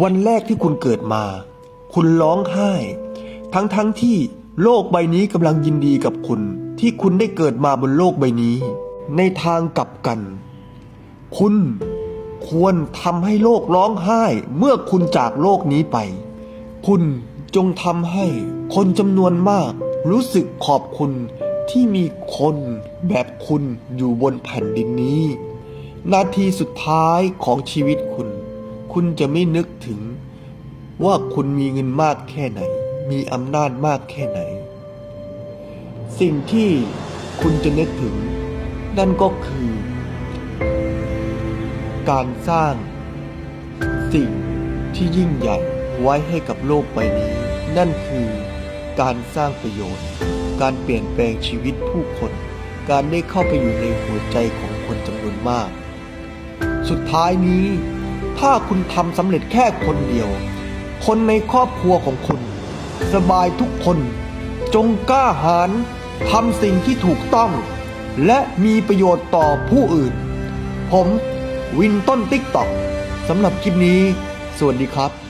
วันแรกที่คุณเกิดมา คุณร้องไห้ ทั้งๆทที่โลกใบนี้กำลังยินดีกับคุณ ที่คุณได้เกิดมาบนโลกใบนี้ ในทางกลับกัน คุณควรทำให้โลกร้องไห้ เมื่อคุณจากโลกนี้ไป คุณจงทำให้คนจำนวนมาก รู้สึกขอบคุณที่มีคนแบบคุณอยู่บนแผ่นดินนี้ นาทีสุดท้ายของชีวิตคุณ คุณจะไม่นึกถึงว่าคุณมีเงินมากแค่ไหน มีอำนาจมากแค่ไหน สิ่งที่คุณจะนึกถึง นั่นก็คือ การสร้าง สิ่งที่ยิ่งใหญ่ไว้ให้กับโลกใบนี้ นั่นคือการสร้างประโยชน์ การเปลี่ยนแปลงชีวิตผู้คน การได้เข้าไปอยู่ในหัวใจของคนจำนวนมาก สุดท้ายนี้ ถ้าคุณทำสำเร็จแค่คนเดียว คนในครอบครัวของคุณ สบายทุกคน จงกล้าหาญทำสิ่งที่ถูกต้อง และมีประโยชน์ต่อผู้อื่น ผมวินต้นติ๊กต็อกสำหรับคลิปนี้ สวัสดีครับ